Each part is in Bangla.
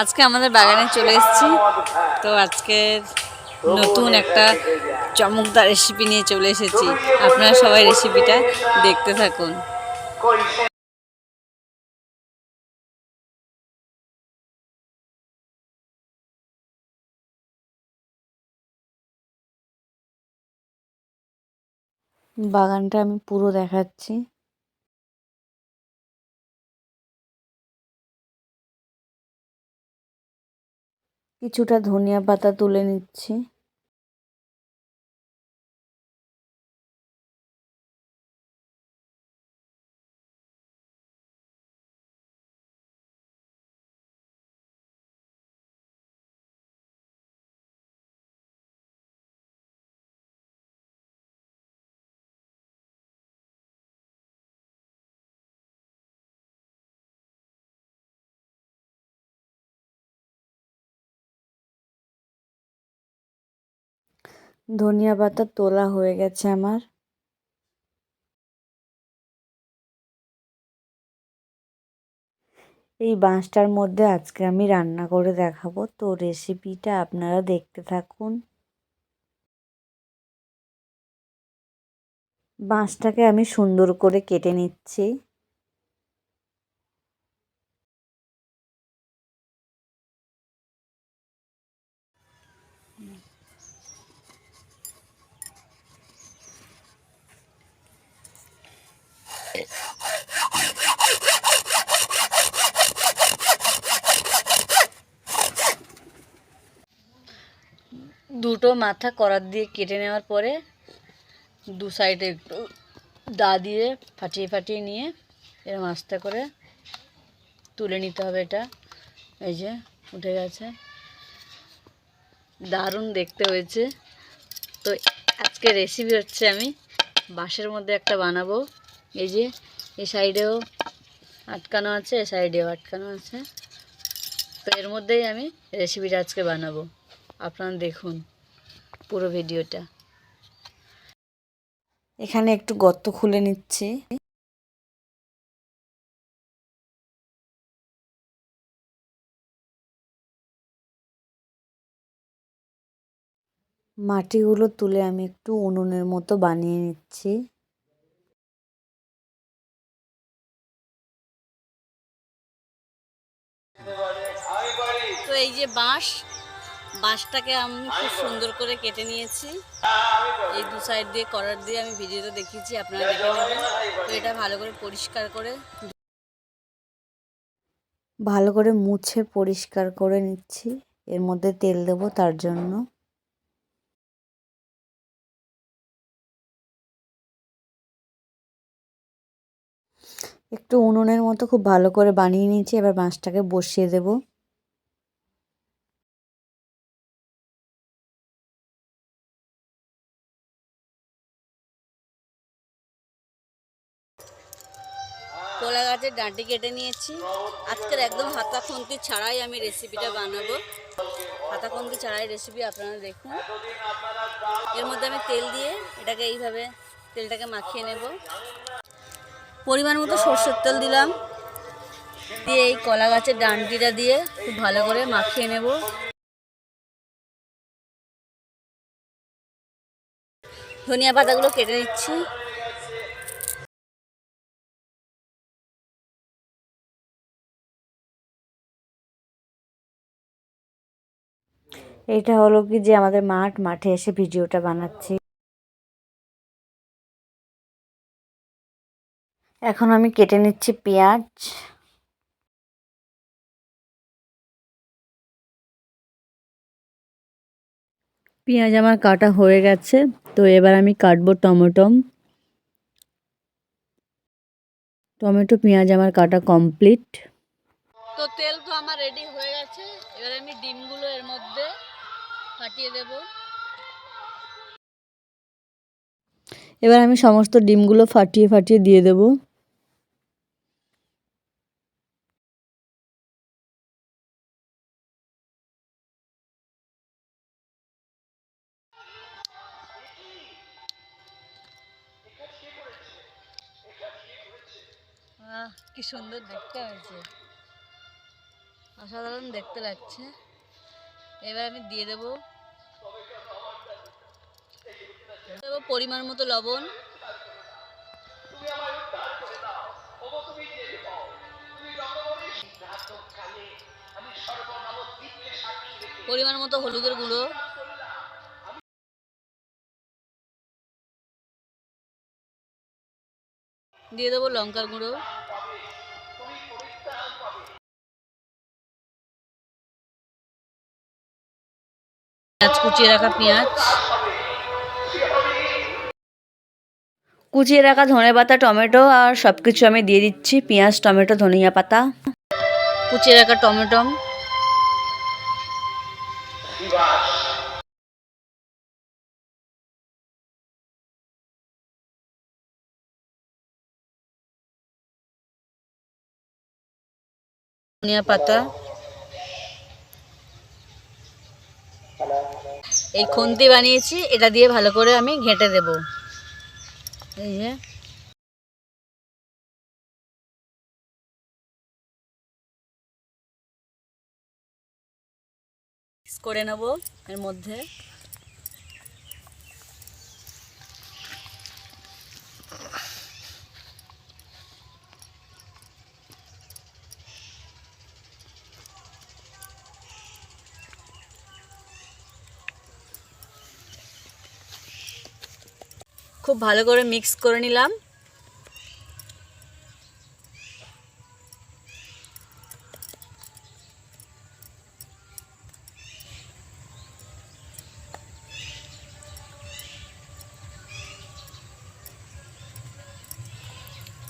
আজকে আমাদের বাগানে চলে এসেছি। তো আজকে নতুন একটা চমকদার রেসিপি নিয়ে চলে এসেছি। আপনারা সবাই রেসিপিটা দেখতে থাকুন। বাগানটা আমি পুরো দেখাচ্ছি। কিছুটা ধনিয়া পাতা তুলে নিচ্ছি। ধনিয়া পাতা তোলা হয়ে গেছে আমার। এই বাঁশটার মধ্যে আজকে আমি রান্না করে দেখাবো। তো রেসিপিটা আপনারা দেখতে থাকুন। বাঁশটাকে আমি সুন্দর করে কেটে নিচ্ছি। দুটো মাথা করার দিয়ে কেটে নেওয়ার পরে দু সাইডে একটু দা দিয়ে ফাটিয়ে ফাটিয়ে নিয়ে এরকম আস্তে করে তুলে নিতে হবে এটা। এই যে উঠে গেছে। দারুণ দেখতে হয়েছে। তো আজকে রেসিপি হচ্ছে আমি বাঁশের মধ্যে একটা বানাবো। এই যে এই সাইডেও আটকানো আছে, এ সাইডেও আটকানো আছে। তো এর মধ্যেই আমি রেসিপিটা আজকে বানাবো। আপনারা দেখুন। পুরো ভিডিওটা। এখানে একটু গর্ত খুলে নিচ্ছি। মাটিগুলো তুলে আমি একটু উনুনের মতো বানিয়ে নিচ্ছি। তো এই যে বাঁশ বাঁশটাকে আমি খুব সুন্দর করে কেটে নিয়েছি। এই দু সাইড দিয়ে, করার দিয়ে আমি ভিডিওতে দেখিয়েছি, আপনারা দেখে নেবেন। তো এটা ভালো করে পরিষ্কার করে ভালো করে মুছে পরিষ্কার করে নিচ্ছি। এর মধ্যে তেল দেবো তার জন্য। একটু উনুনের মতো খুব ভালো করে বানিয়ে নিয়েছি। এবার বাঁশটাকে বসিয়ে দেবো। কলা গাছের ডাঁটি কেটে নিয়েছি। আজকের একদম হাতা খুন্তি ছাড়াই আমি রেসিপিটা বানাবো। হাতা খুন্তি ছাড়াই রেসিপি আপনারা দেখুন। এর মধ্যে আমি তেল দিয়ে এটাকে এইভাবে তেলটাকে মাখিয়ে নেব। পরিমাণ মতো সর্ষের তেল দিলাম। দিয়ে এই কলা গাছের ডান্ডিটা দিয়ে খুব ভালো করে মাখিয়ে নেব। ধনিয়া পাতাগুলো কেটে নিচ্ছি। এটা হলো কি যে আমাদের মাঠ, মাঠে এসে ভিডিওটা বানাচ্ছি। এখন আমি কেটে নিচ্ছি পেঁয়াজ। পেঁয়াজ আমার কাটা হয়ে গেছে, তো এবার আমি কাটবো টমেটো। টমেটো, পেঁয়াজ আমার কাটা কমপ্লিট। তো তেল তো আমার রেডি হয়ে গেছে। ফাটিয়ে দেব। এবার আমি সমস্ত ডিমগুলো ফাটিয়ে ফাটিয়ে দিয়ে দেব। কি সুন্দর দেখতে হয়েছে। অসাধারণ দেখতে লাগছে। এবার আমি দিয়ে দেবো পরিমাণ মতো লবণ। পরিমাণ মতো হলুদের গুঁড়ো। দিয়ে দেবো লঙ্কার গুঁড়ো। পেঁয়াজ কুচিয়ে রাখা পেঁয়াজ। কুচিয়ে রাখা ধনে পাতা, টমেটো আর সব কিছু আমি দিয়ে দিচ্ছি। পেঁয়াজ, টমেটো, ধনিয়া পাতা। কুচিয়ে রাখা টমেটো। ধনিয়া পাতা। এই খুন্তি বানিয়েছি, এটা দিয়ে ভালো করে আমি ঘেঁটে দেব। এই যে। করে নেব এর মধ্যে। খুব ভালো করে মিক্স করে নিলাম।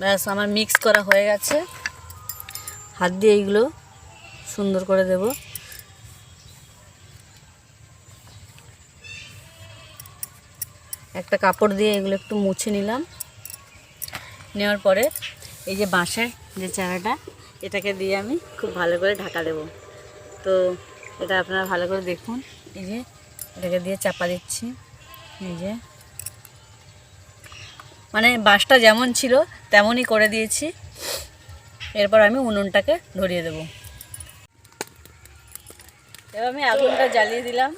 ব্যাস, আমার মিক্স করা হয়ে গেছে। হাত দিয়ে এইগুলো সুন্দর করে দেব। একটা কাপড় দিয়ে এগুলো একটু মুছে নিলাম। নেওয়ার পরে এই যে বাঁশের যে চারাটা, এটাকে দিয়ে আমি খুব ভালো করে ঢাকা দেব। তো এটা আপনারা ভালো করে দেখুন। এই যে এটাকে দিয়ে চাপা দিচ্ছি। এই যে মানে বাঁশটা যেমন ছিল, তেমনই করে দিয়েছি। এরপর আমি উনুনটাকে ধরিয়ে দেব। এবার আমি আগুনটা জ্বালিয়ে দিলাম।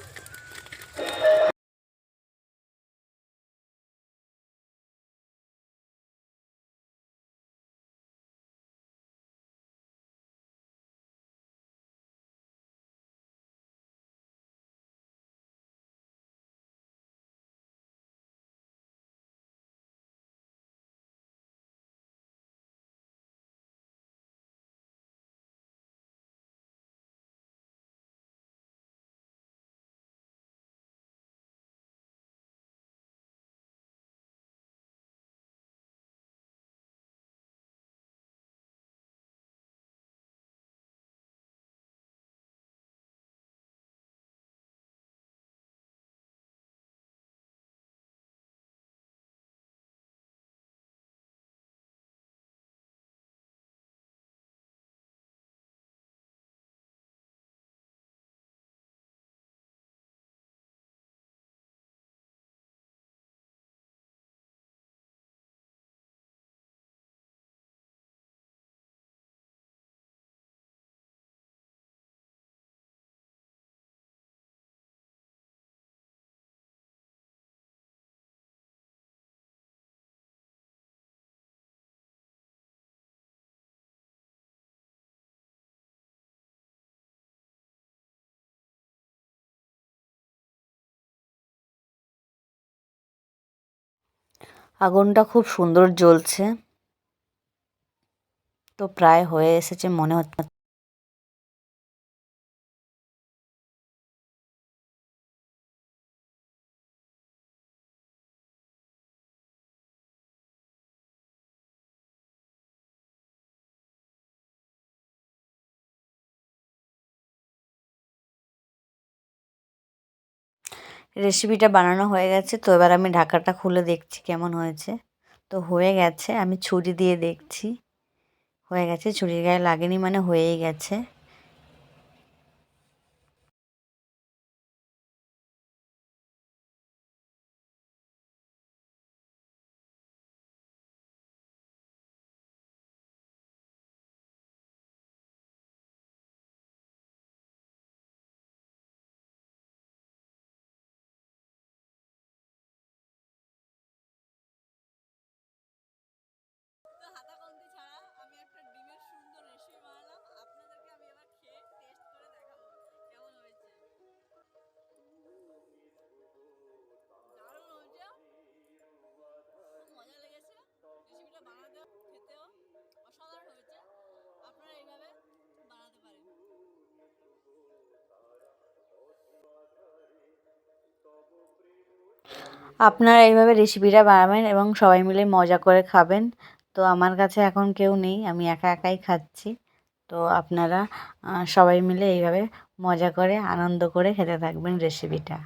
আগুনটা খুব সুন্দর জ্বলছে। তো প্রায় হয়ে এসেছে মনে হচ্ছে। রেসিপিটা বানানো হয়ে গেছে, তো এবার আমি ঢাকাটা খুলে দেখছি কেমন হয়েছে। তো হয়ে গেছে, আমি ছুরি দিয়ে দেখছি। হয়ে গেছে, ছুরির গায়ে লাগেনি মানে হয়েই গেছে। আপনারা এইভাবে রেসিপিটা বানাবেন এবং সবাই মিলে মজা করে খাবেন। তো আমার কাছে এখন কেউ নেই, আমি একা একাই খাচ্ছি। তো আপনারা সবাই মিলে এইভাবে মজা করে, আনন্দ করে খেতে থাকবেন রেসিপিটা